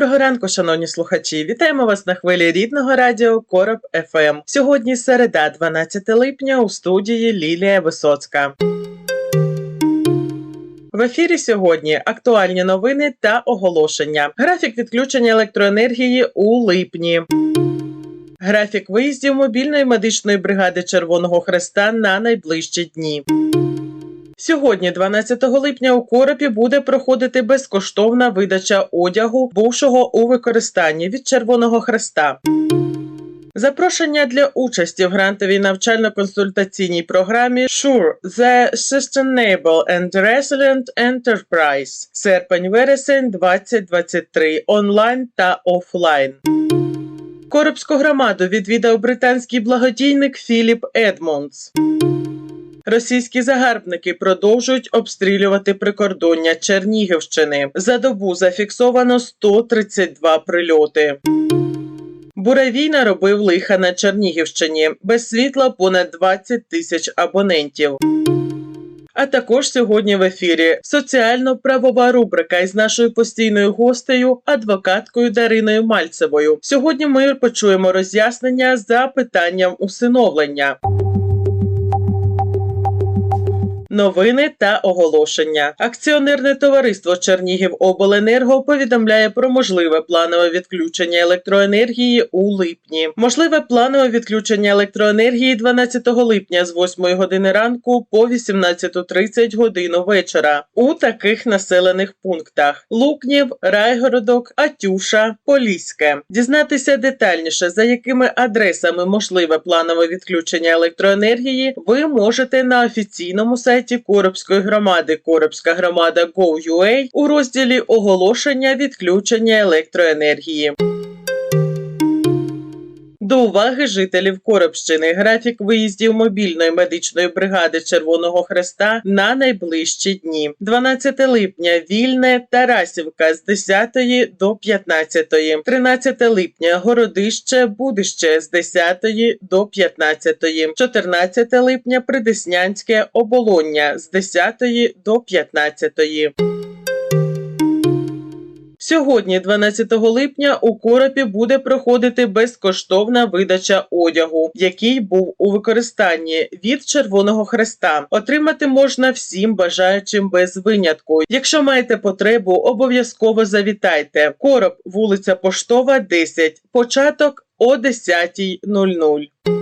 Доброго ранку, шановні слухачі! Вітаємо вас на хвилі рідного радіо Короб ФМ. Сьогодні середа, 12 липня, у студії Лілія Висоцька. В ефірі сьогодні актуальні новини та оголошення. Графік відключення електроенергії у липні. Графік виїздів мобільної медичної бригади Червоного Хреста на найближчі дні. Сьогодні, 12 липня, у коропі буде проходити безкоштовна видача одягу, бувшого у використанні від Червоного Хреста. Запрошення для участі в грантовій навчально-консультаційній програмі SURE – The Sustainable and Resilient Enterprise серпень-вересень 2023 онлайн та офлайн. Коробську громаду відвідав британський благодійник Філіп Едмондс. Російські загарбники продовжують обстрілювати прикордоння Чернігівщини. За добу зафіксовано 132 прильоти. Буревій наробив лиха на Чернігівщині. Без світла понад 20 тисяч абонентів. А також сьогодні в ефірі соціально-правова рубрика із нашою постійною гостею, адвокаткою Дариною Мальцевою. Сьогодні ми почуємо роз'яснення за питанням усиновлення. Новини та оголошення. Акціонерне товариство Чернігівобленерго повідомляє про можливе планове відключення електроенергії у липні. Можливе планове відключення електроенергії 12 липня з 8 години ранку по 18.30 годину вечора у таких населених пунктах: Лукнів, Райгородок, Атюша, Поліське. Дізнатися детальніше, за якими адресами можливе планове відключення електроенергії, ви можете на офіційному сайті Коробської громади Коробська громада Go.ua у розділі оголошення відключення електроенергії. До уваги жителів Коробщини. Графік виїздів мобільної медичної бригади Червоного Хреста на найближчі дні. 12 липня. Вільне. Тарасівка з 10 до 15, 13 липня. Городище Будище з 10 до 15, 14 липня. Придеснянське оболоння з 10 до 15. Сьогодні, 12 липня, у Коропі буде проходити безкоштовна видача одягу, який був у використанні від Червоного Хреста. Отримати можна всім бажаючим без винятку. Якщо маєте потребу, обов'язково завітайте. Короб, вулиця Поштова, 10. Початок о 10.00.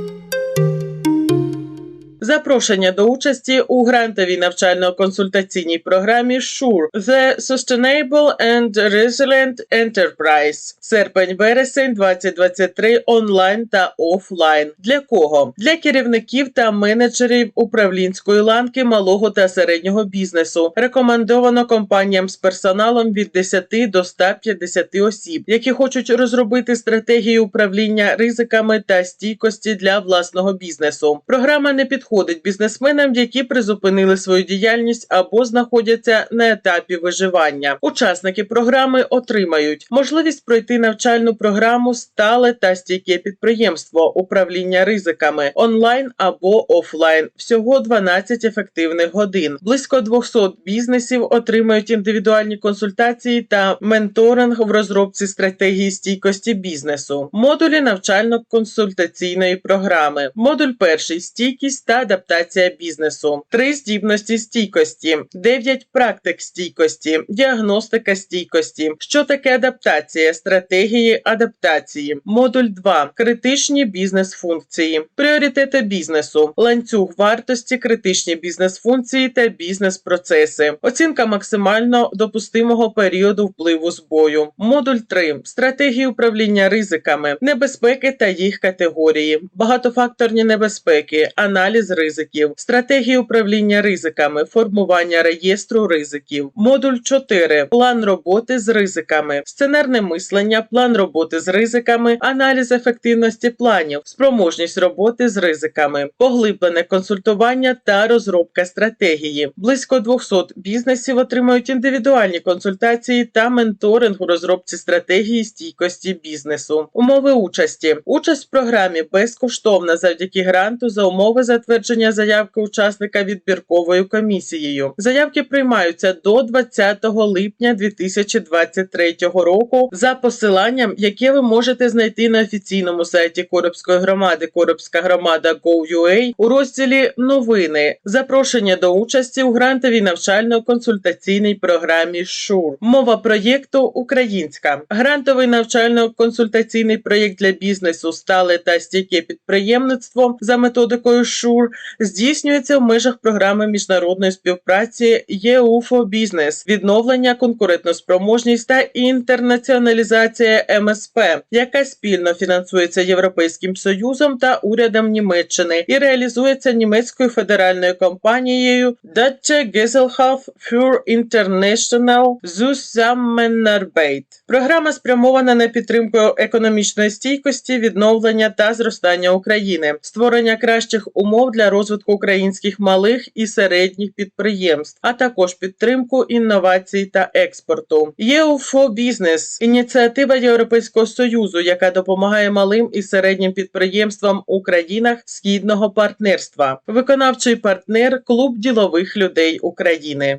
Запрошення до участі у грантовій навчально-консультаційній програмі SURE – The Sustainable and Resilient Enterprise серпень-вересень 2023 онлайн та офлайн. Для кого? Для керівників та менеджерів управлінської ланки малого та середнього бізнесу. Рекомендовано компаніям з персоналом від 10 до 150 осіб, які хочуть розробити стратегію управління ризиками та стійкості для власного бізнесу. Програма не підходить підходить бізнесменам, які призупинили свою діяльність або знаходяться на етапі виживання. Учасники програми отримають можливість пройти навчальну програму стале та стійке підприємство управління ризиками онлайн або офлайн. Всього 12 ефективних годин. Близько 200 бізнесів отримають індивідуальні консультації та менторинг в розробці стратегії стійкості бізнесу. Модулі навчально-консультаційної програми. Модуль перший стійкість та адаптація бізнесу, три здібності стійкості, дев'ять практик стійкості, діагностика стійкості. Що таке адаптація, стратегії адаптації, модуль 2. критичні бізнес-функції, пріоритети бізнесу, ланцюг вартості, критичні бізнес-функції та бізнес-процеси, оцінка максимально допустимого періоду впливу збою. Модуль 3. стратегії управління ризиками, небезпеки та їх категорії, багатофакторні небезпеки, аналіз аналіз ризиків, стратегії управління ризиками, формування реєстру ризиків. Модуль 4. План роботи з ризиками, сценарне мислення, план роботи з ризиками, аналіз ефективності планів, спроможність роботи з ризиками, поглиблене консультування та розробка стратегії. Близько 200 бізнесів отримують індивідуальні консультації та менторинг у розробці стратегії стійкості бізнесу. Умови участі. Участь в програмі безкоштовна завдяки гранту за умови затвердження заявки учасника відбірковою комісією. Заявки приймаються до 20 липня 2023 року за посиланням, яке ви можете знайти на офіційному сайті Коробської громади Коробська громада Go.ua у розділі Новини. Запрошення до участі у грантовій навчально-консультаційній програмі ШУР. Мова проєкту українська. Грантовий навчально-консультаційний проєкт для бізнесу стале та стійке підприємництво за методикою ШУР здійснюється в межах програми міжнародної співпраці ЄУФО Бізнес, відновлення, конкурентоспроможність та інтернаціоналізація МСП, яка спільно фінансується Європейським Союзом та урядом Німеччини і реалізується німецькою федеральною компанією Deutsche Gesellschaft für International Zusammenarbeit. Програма спрямована на підтримку економічної стійкості, відновлення та зростання України, створення кращих умов для розвитку українських малих і середніх підприємств, а також підтримку інновацій та експорту. ЄУФО Бізнес ініціатива Європейського союзу, яка допомагає малим і середнім підприємствам у країнах східного партнерства. Виконавчий партнер Клуб ділових людей України.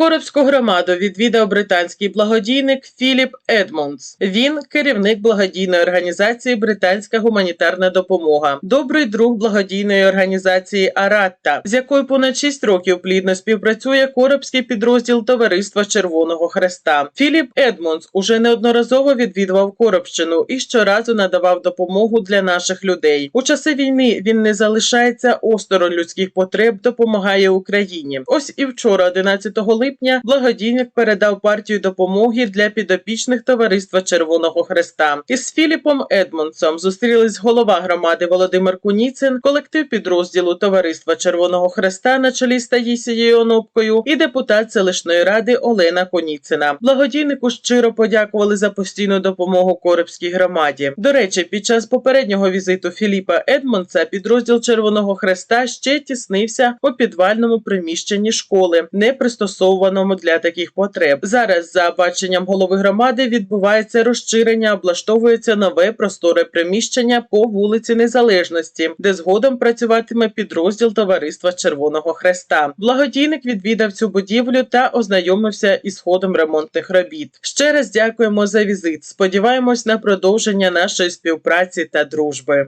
Коробську громаду відвідав британський благодійник Філіп Едмондс. Він керівник благодійної організації Британська гуманітарна допомога, добрий друг благодійної організації Аратта, з якою понад 6 років плідно співпрацює коробський підрозділ Товариства Червоного Хреста. Філіп Едмондс уже неодноразово відвідував Коробщину і щоразу надавав допомогу для наших людей. У часи війни він не залишається осторонь людських потреб, допомагає Україні. Ось і вчора, 11 липня, благодійник передав партію допомоги для підопічних товариства Червоного Хреста. Із Філіпом Едмонсом зустрілись голова громади Володимир Куніцин, колектив підрозділу Товариства Червоного Хреста на чолі з Таїсією Онопкою і депутат селищної ради Олена Коніцина. Благодійнику щиро подякували за постійну допомогу Коребській громаді. До речі, під час попереднього візиту Філіпа Едмонса підрозділ Червоного Хреста ще тіснився у підвальному приміщенні школи, не пристосованому для таких потреб. Зараз, за баченням голови громади, відбувається розширення, облаштовується нове просторе приміщення по вулиці Незалежності, де згодом працюватиме підрозділ Товариства Червоного Хреста. Благодійник відвідав цю будівлю та ознайомився із ходом ремонтних робіт. Ще раз дякуємо за візит. Сподіваємось на продовження нашої співпраці та дружби.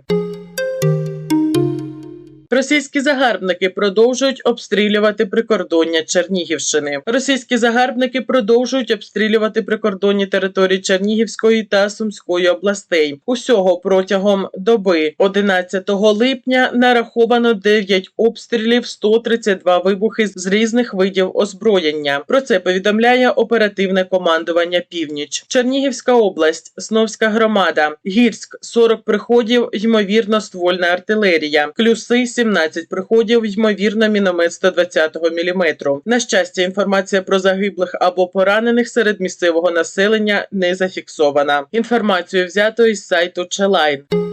Російські загарбники продовжують обстрілювати прикордоння Чернігівщини. Російські загарбники продовжують обстрілювати прикордонні території Чернігівської та Сумської областей. Усього протягом доби 11 липня нараховано 9 обстрілів, 132 вибухи з різних видів озброєння. Про це повідомляє оперативне командування Північ, Чернігівська область, Сновська громада, Гірськ 40 приходів, ймовірно, ствольна артилерія, Клюси 17 приходів, ймовірно, міномет 120 мм. На щастя, інформація про загиблих або поранених серед місцевого населення не зафіксована. Інформацію взято із сайту Челайн.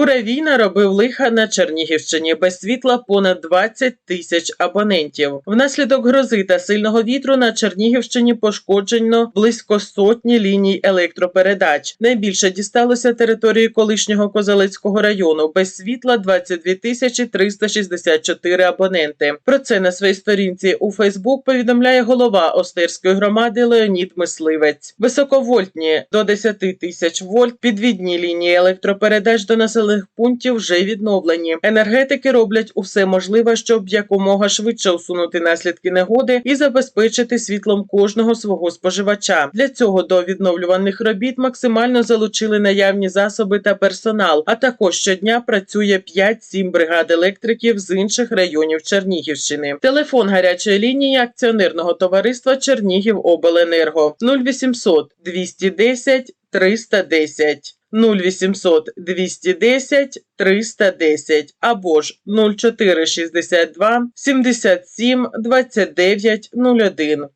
Буревій наробив лиха на Чернігівщині без світла понад 20 тисяч абонентів. Внаслідок грози та сильного вітру на Чернігівщині пошкоджено близько сотні ліній електропередач. Найбільше дісталося території колишнього Козелецького району. Без світла 22 тисячі 364 абоненти. Про це на своїй сторінці у Фейсбук повідомляє голова Остерської громади Леонід Мисливець. Високовольтні до 10 тисяч вольт підвідні лінії електропередач до населених пунктів вже відновлені. Енергетики роблять усе можливе, щоб якомога швидше усунути наслідки негоди і забезпечити світлом кожного свого споживача. Для цього до відновлюваних робіт максимально залучили наявні засоби та персонал. А також щодня працює 5-7 бригад електриків з інших районів Чернігівщини. Телефон гарячої лінії акціонерного товариства Чернігів Обленерго 0800 210 310. 0800 210 310 або ж 0462 77 29 01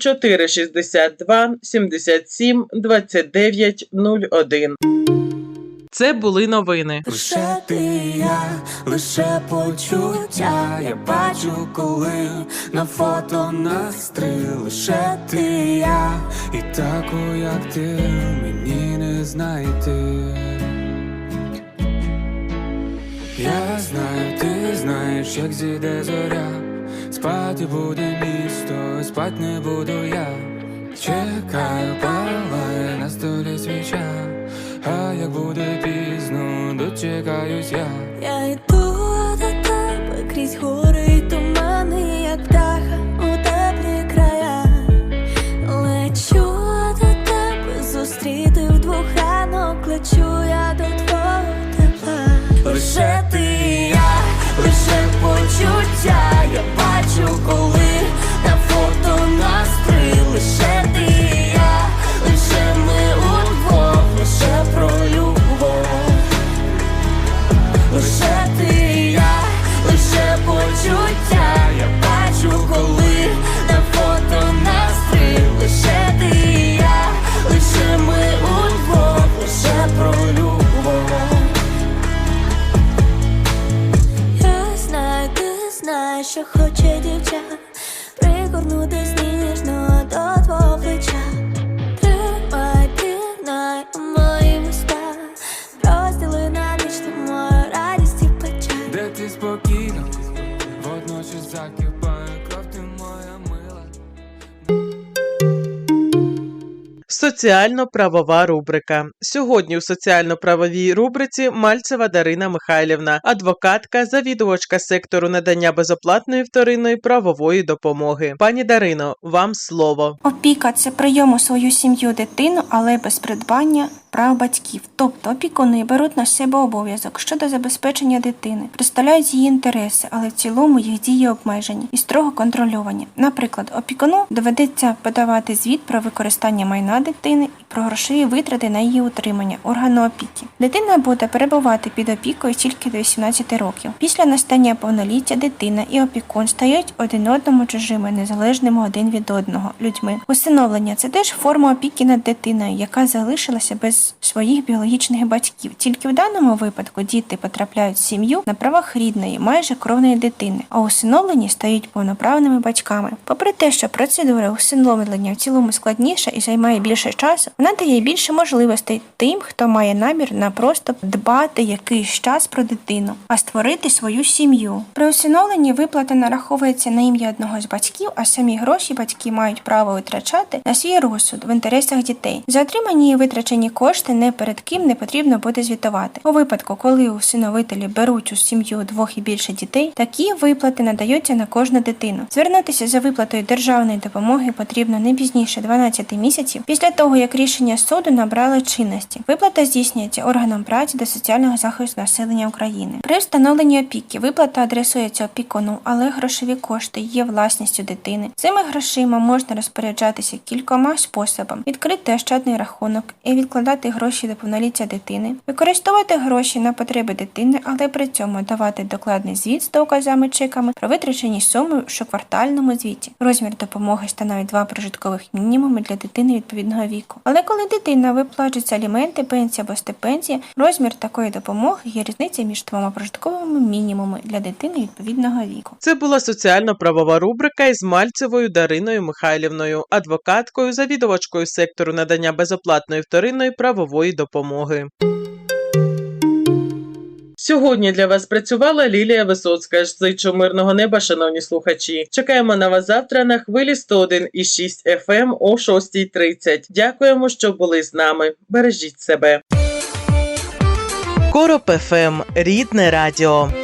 0462 77 29 01 Це були новини. Лише ти я, лише почуття. Я бачу, коли на фото нас три лише ти я, і таку, як ти, мені не знайти. Я знаю, ти знаєш, як зійде зоря. Спати буде місто, спать не буду я. Чекаю, палає на столі свіча. А як буде пізно, дочекаюсь я. Я йду до тебе крізь гори спокійно, водночас закипає кров, ти моя мила. Соціально-правова рубрика. Сьогодні у соціально-правовій рубриці Мальцева Дарина Михайлівна, адвокатка, завідувачка сектору надання безоплатної вторинної правової допомоги. Пані Дарино, вам слово. Опіка це прийом у свою сім'ю дитину, але без придбання прав батьків. Тобто опікуни беруть на себе обов'язок щодо забезпечення дитини, представляють її інтереси, але в цілому їх дії обмежені і строго контрольовані. Наприклад, опікуну доведеться подавати звіт про використання майна дитини і про грошові витрати на її утримання органу опіки. Дитина буде перебувати під опікою тільки до 18 років. Після настання повноліття дитина і опікун стають один одному чужими, незалежними один від одного людьми. Усиновлення це теж форма опіки над дитиною, яка залишилася без своїх біологічних батьків. Тільки в даному випадку діти потрапляють в сім'ю на правах рідної, майже кровної дитини, а усиновлені стають повноправними батьками. Попри те, що процедура усиновлення в цілому складніша і займає більше часу, вона дає більше можливостей тим, хто має намір на просто дбати якийсь час про дитину, а створити свою сім'ю. При усиновленні виплата нараховується на ім'я одного з батьків, а самі гроші батьки мають право витрачати на свій розсуд в інтересах дітей. За отримані і витрачені кошти не перед ким не потрібно буде звітувати. У випадку, коли усиновителі беруть у сім'ю двох і більше дітей, такі виплати надаються на кожну дитину. Звернутися за виплатою державної допомоги потрібно не пізніше 12 місяців після того, як рішення суду набрало чинності. Виплата здійснюється органом праці та соціального захисту населення України. При встановленні опіки виплата адресується опікуну, але грошові кошти є власністю дитини. Цими грошима можна розпоряджатися кількома способами: відкрити ощадний рахунок і відкладати гроші до повноліття дитини, використовувати гроші на потреби дитини, але при цьому давати докладний звіт з доказами чеками про витрачені суми в щоквартальному звіті. Розмір допомоги становить два прожиткових мінімуми для дитини відповідного віку. Але коли дитина виплачується аліменти, пенсія або стипендія, розмір такої допомоги є різниця між двома прожитковими мінімумами для дитини відповідного віку. Це була соціально-правова рубрика із Мальцевою Дариною Михайлівною, адвокаткою, завідувачкою сектору надання безоплатної вторинної правової допомоги. Сьогодні для вас працювала Лілія Висоцька. Зичу мирного неба, шановні слухачі. Чекаємо на вас завтра на хвилі 101,6 FM о 6.30. Дякуємо, що були з нами. Бережіть себе. Короб ФМ. Рідне радіо.